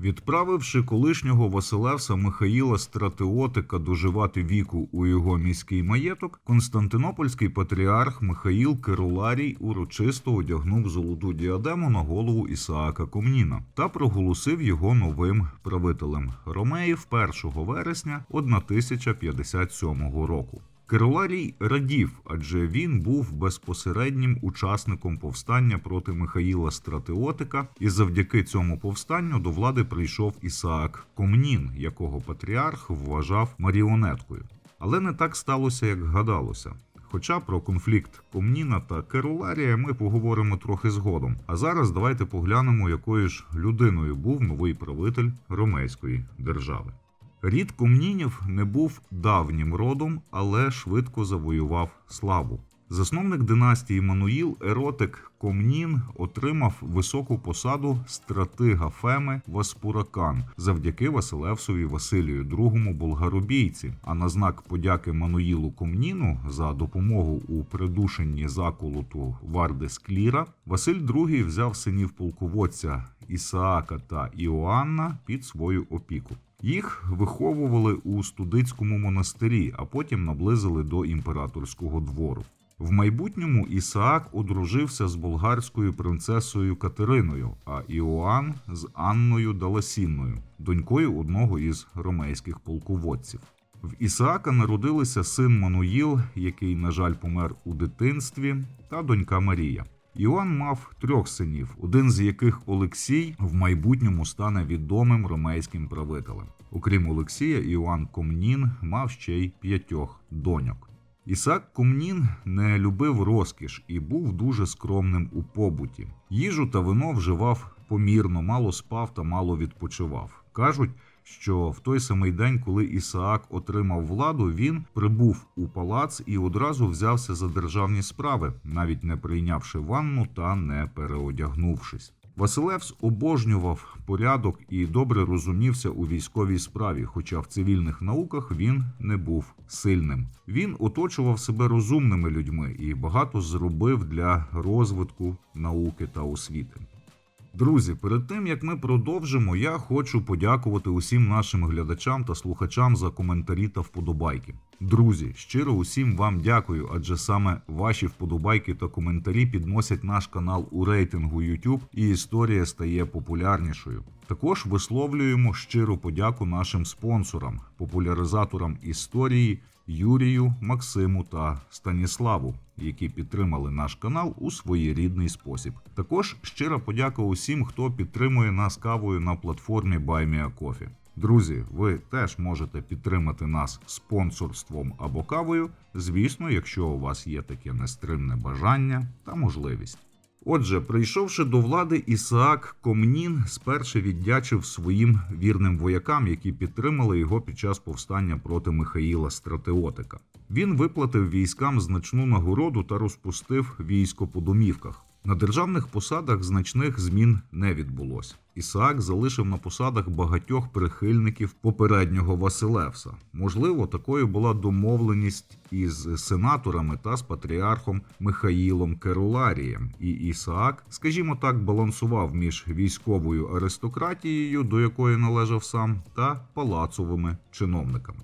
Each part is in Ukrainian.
Відправивши колишнього Василевса Михаїла Стратеотика доживати віку у його міський маєток, Константинопольський патріарх Михаїл Керуларій урочисто одягнув золоту діадему на голову Ісаака Комніна та проголосив його новим правителем Ромеїв 1 вересня 1057 року. Керуларій радів, адже він був безпосереднім учасником повстання проти Михаїла Стратеотика, і завдяки цьому повстанню до влади прийшов Ісаак Комнін, якого патріарх вважав маріонеткою. Але не так сталося, як гадалося. Хоча про конфлікт Комніна та Керуларія ми поговоримо трохи згодом. А зараз давайте поглянемо, якою ж людиною був новий правитель ромейської держави. Рід комнінів не був давнім родом, але швидко завоював славу. Засновник династії Мануїл Еротик Комнін отримав високу посаду стратига Феми Васпуракан завдяки Василевсові Василію II Болгаробійці. А на знак подяки Мануїлу Комніну за допомогу у придушенні заколоту Варди Скліра Василь II взяв синів полководця Ісаака та Іоанна під свою опіку. Їх виховували у студицькому монастирі, а потім наблизили до імператорського двору. В майбутньому Ісаак одружився з болгарською принцесою Катериною, а Іоанн з Анною Даласінною, донькою одного із ромейських полководців. В Ісаака народилися син Мануїл, який, на жаль, помер у дитинстві, та донька Марія. Іоанн мав трьох синів, один з яких Олексій в майбутньому стане відомим ромейським правителем. Окрім Олексія, Іоанн Комнін мав ще й п'ятьох доньок. Ісаак Комнін не любив розкіш і був дуже скромним у побуті. Їжу та вино вживав помірно, мало спав та мало відпочивав. Кажуть, що в той самий день, коли Ісаак отримав владу, він прибув у палац і одразу взявся за державні справи, навіть не прийнявши ванну та не переодягнувшись. Василевс обожнював порядок і добре розумівся у військовій справі, хоча в цивільних науках він не був сильним. Він оточував себе розумними людьми і багато зробив для розвитку науки та освіти. Друзі, перед тим як ми продовжимо, я хочу подякувати усім нашим глядачам та слухачам за коментарі та вподобайки. Друзі, щиро усім вам дякую, адже саме ваші вподобайки та коментарі підносять наш канал у рейтингу YouTube і історія стає популярнішою. Також висловлюємо щиру подяку нашим спонсорам, популяризаторам історії Юрію, Максиму та Станіславу, які підтримали наш канал у своєрідний спосіб. Також щира подяка усім, хто підтримує нас кавою на платформі BuyMeACoffee. Друзі, ви теж можете підтримати нас спонсорством або кавою, звісно, якщо у вас є таке нестримне бажання та можливість. Отже, прийшовши до влади, Ісаак Комнін спершу віддячив своїм вірним воякам, які підтримали його під час повстання проти Михаїла Стратеотика. Він виплатив військам значну нагороду та розпустив військо по домівках. На державних посадах значних змін не відбулося. Ісаак залишив на посадах багатьох прихильників попереднього Василевса. Можливо, такою була домовленість із сенаторами та з патріархом Михаїлом Керуларієм. І Ісаак, скажімо так, балансував між військовою аристократією, до якої належав сам, та палацовими чиновниками.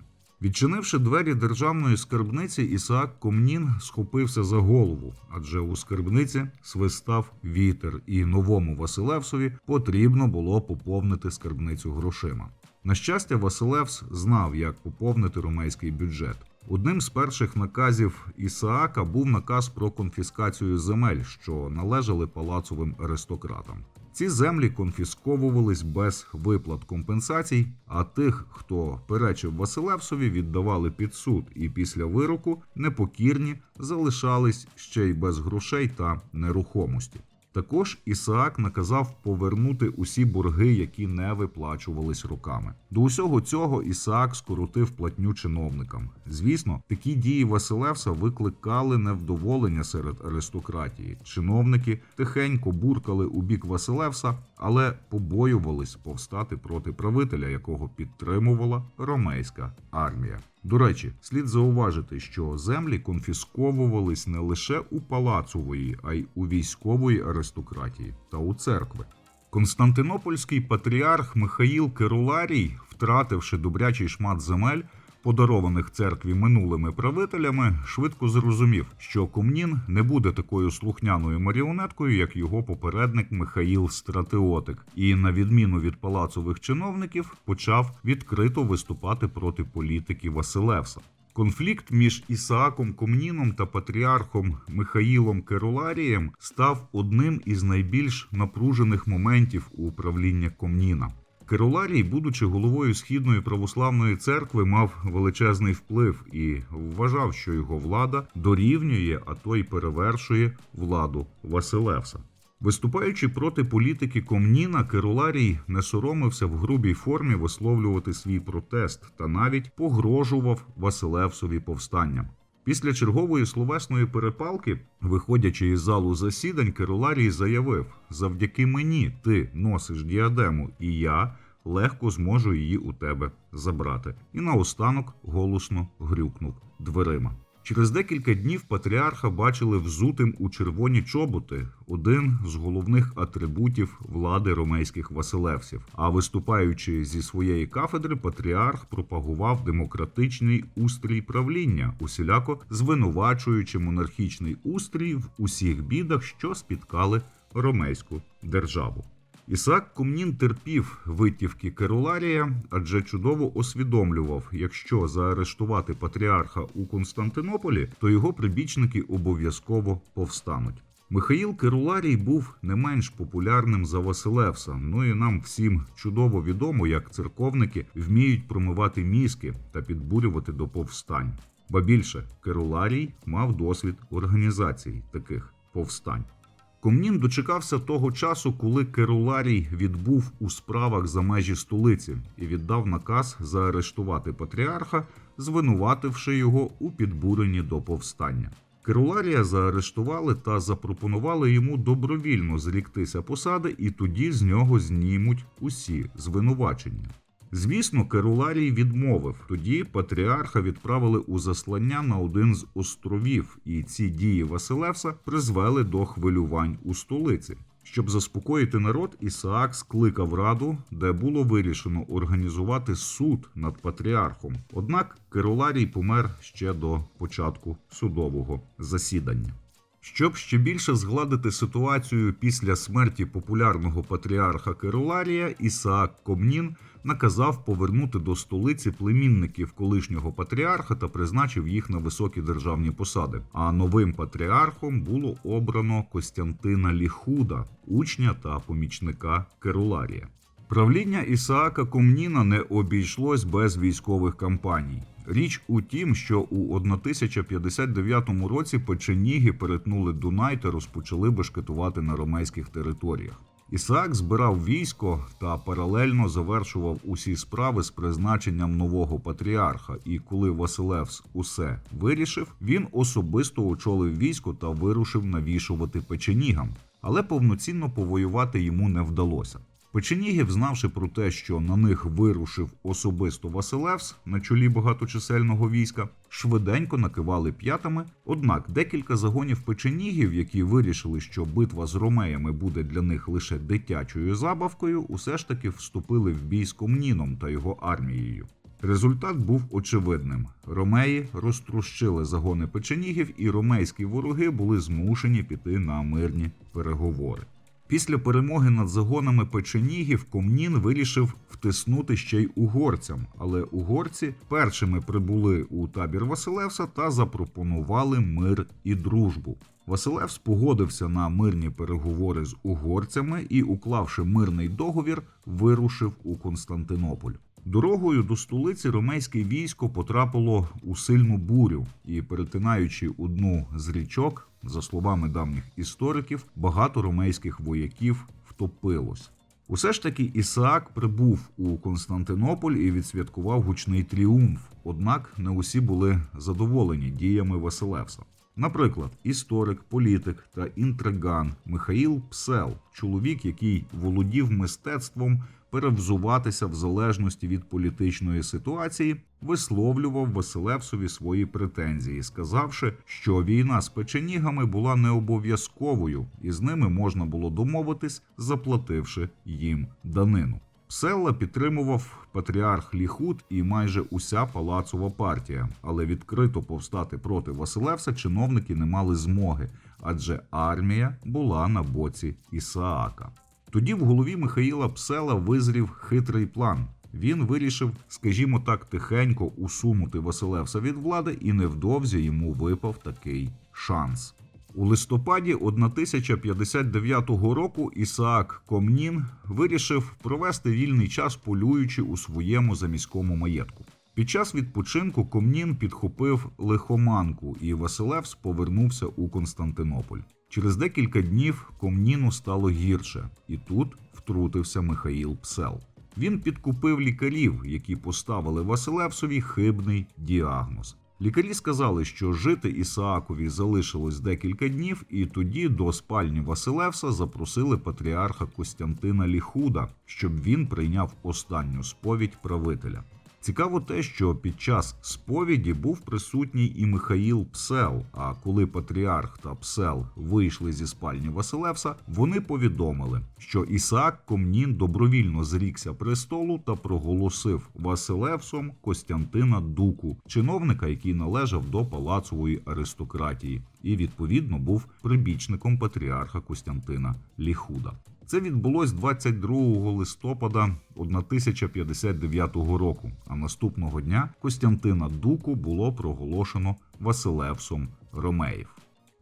Відчинивши двері державної скарбниці, Ісаак Комнін схопився за голову, адже у скарбниці свистав вітер, і новому Василевсові потрібно було поповнити скарбницю грошима. На щастя, Василевс знав, як поповнити ромейський бюджет. Одним з перших наказів Ісаака був наказ про конфіскацію земель, що належали палацовим аристократам. Ці землі конфісковувались без виплат компенсацій, а тих, хто перечив Василевсові, віддавали під суд, і після вироку непокірні залишались ще й без грошей та нерухомості. Також Ісаак наказав повернути усі борги, які не виплачувались роками. До усього цього Ісаак скоротив платню чиновникам. Звісно, такі дії Василевса викликали невдоволення серед аристократії. Чиновники тихенько буркали у бік Василевса, але побоювались повстати проти правителя, якого підтримувала ромейська армія. До речі, слід зауважити, що землі конфісковувались не лише у палацової, а й у військової аристократії та у церкви. Константинопольський патріарх Михаїл Керуларій, втративши добрячий шмат земель, подарованих церкві минулими правителями, швидко зрозумів, що Комнін не буде такою слухняною маріонеткою, як його попередник Михаїл Стратеотик, і, на відміну від палацових чиновників, почав відкрито виступати проти політики Василевса. Конфлікт між Ісааком Комніном та патріархом Михаїлом Керуларієм став одним із найбільш напружених моментів у управління Комніна. Керуларій, будучи головою східної православної церкви, мав величезний вплив і вважав, що його влада дорівнює, а то й перевершує владу Василевса. Виступаючи проти політики Комніна, Керуларій не соромився в грубій формі висловлювати свій протест та навіть погрожував Василевсові повстанням. Після чергової словесної перепалки, виходячи із залу засідань, Керуларій заявив: завдяки мені ти носиш діадему, і я легко зможу її у тебе забрати. І наостанок голосно грюкнув дверима. Через декілька днів патріарха бачили взутим у червоні чоботи один з головних атрибутів влади ромейських василевсів. А виступаючи зі своєї кафедри, патріарх пропагував демократичний устрій правління, усіляко звинувачуючи монархічний устрій в усіх бідах, що спіткали ромейську державу. Ісаак Комнін терпів витівки Керуларія, адже чудово усвідомлював, якщо заарештувати патріарха у Константинополі, то його прибічники обов'язково повстануть. Михаїл Керуларій був не менш популярним за Василевса. Ну і нам всім чудово відомо, як церковники вміють промивати мізки та підбурювати до повстань. Ба більше Керуларій мав досвід організації таких повстань. Комнін дочекався того часу, коли Керуларій відбув у справах за межі столиці і віддав наказ заарештувати патріарха, звинувативши його у підбуренні до повстання. Керуларія заарештували та запропонували йому добровільно зріктися посади, і тоді з нього знімуть усі звинувачення. Звісно, Керуларій відмовив. Тоді патріарха відправили у заслання на один з островів, і ці дії Василевса призвели до хвилювань у столиці. Щоб заспокоїти народ, Ісаак скликав раду, де було вирішено організувати суд над патріархом. Однак Керуларій помер ще до початку судового засідання. Щоб ще більше згладити ситуацію після смерті популярного патріарха Керуларія, Ісаак Комнін наказав повернути до столиці племінників колишнього патріарха та призначив їх на високі державні посади. А новим патріархом було обрано Костянтина Ліхуда, учня та помічника Керуларія. Правління Ісаака Комніна не обійшлось без військових кампаній. Річ у тім, що у 1059 році печеніги перетнули Дунай та розпочали бешкетувати на ромейських територіях. Ісаак збирав військо та паралельно завершував усі справи з призначенням нового патріарха. І коли Василевс усе вирішив, він особисто очолив військо та вирушив навішувати печенігам, але повноцінно повоювати йому не вдалося. Печенігів, знавши про те, що на них вирушив особисто Василевс на чолі багаточисельного війська, швиденько накивали п'ятами. Однак декілька загонів печенігів, які вирішили, що битва з ромеями буде для них лише дитячою забавкою, усе ж таки вступили в бій з Комніном та його армією. Результат був очевидним: ромеї розтрощили загони печенігів, і ромейські вороги були змушені піти на мирні переговори. Після перемоги над загонами печенігів Комнін вирішив втиснути ще й угорцям, але угорці першими прибули у табір Василевса та запропонували мир і дружбу. Василевс погодився на мирні переговори з угорцями і, уклавши мирний договір, вирушив у Константинополь. Дорогою до столиці ромейське військо потрапило у сильну бурю і, перетинаючи одну з річок, за словами давніх істориків, багато ромейських вояків втопилось. Усе ж таки Ісаак прибув у Константинополь і відсвяткував гучний тріумф. Однак не усі були задоволені діями Василевса. Наприклад, історик, політик та інтриган Михаїл Псел, чоловік, який володів мистецтвом перевзуватися в залежності від політичної ситуації, висловлював Василевсові свої претензії, сказавши, що війна з печенігами була не обов'язковою, і з ними можна було домовитись, заплативши їм данину. Пселла підтримував патріарх Ліхут і майже уся палацова партія, але відкрито повстати проти Василевса чиновники не мали змоги, адже армія була на боці Ісаака. Тоді в голові Михаїла Псела визрів хитрий план. Він вирішив, скажімо так, тихенько усунути Василевса від влади, і невдовзі йому випав такий шанс. У листопаді 1059 року Ісаак Комнін вирішив провести вільний час полюючи у своєму заміському маєтку. Під час відпочинку Комнін підхопив лихоманку, і Василевс повернувся у Константинополь. Через декілька днів Комніну стало гірше, і тут втрутився Михаїл Псел. Він підкупив лікарів, які поставили Василевсові хибний діагноз. Лікарі сказали, що жити Ісаакові залишилось декілька днів, і тоді до спальні Василевса запросили патріарха Костянтина Ліхуда, щоб він прийняв останню сповідь правителя. Цікаво те, що під час сповіді був присутній і Михаїл Псел. А коли патріарх та Псел вийшли зі спальні Василевса, вони повідомили, що Ісаак Комнін добровільно зрікся престолу та проголосив Василевсом Костянтина Дуку, чиновника, який належав до палацової аристократії, і відповідно був прибічником патріарха Костянтина Ліхуда. Це відбулось 22 листопада 1059 року. А наступного дня Костянтина Дуку було проголошено Василевсом Ромеїв.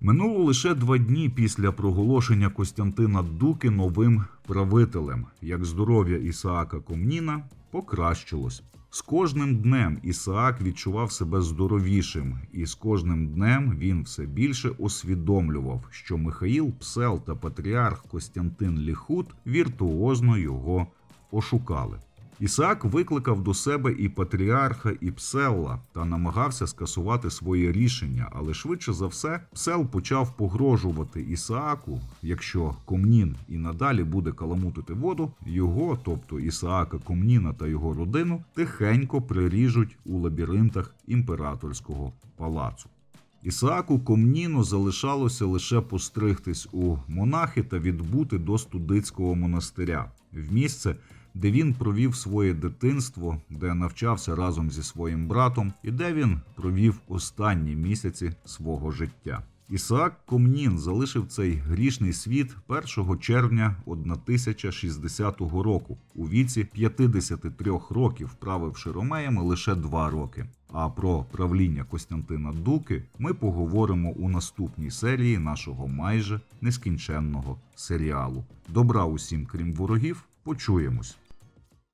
Минуло лише два дні після проголошення Костянтина Дуки новим правителем, як здоров'я Ісаака Комніна покращилось. З кожним днем Ісаак відчував себе здоровішим, і з кожним днем він все більше усвідомлював, що Михаїл Псел та патріарх Костянтин Ліхут віртуозно його ошукали. Ісаак викликав до себе і патріарха, і Пселла та намагався скасувати своє рішення, але швидше за все Псел почав погрожувати Ісааку, якщо Комнін і надалі буде каламутити воду, його, тобто Ісаака Комніна та його родину, тихенько приріжуть у лабіринтах імператорського палацу. Ісааку Комніну залишалося лише постригтись у монахи та відбути до студицького монастиря в місце, де він провів своє дитинство, де навчався разом зі своїм братом, і де він провів останні місяці свого життя. Ісаак Комнін залишив цей грішний світ 1 червня 1060 року у віці 53 років, правивши ромеями лише 2 роки. А про правління Костянтина Дуки ми поговоримо у наступній серії нашого майже нескінченного серіалу. Добра усім, крім ворогів, почуємось.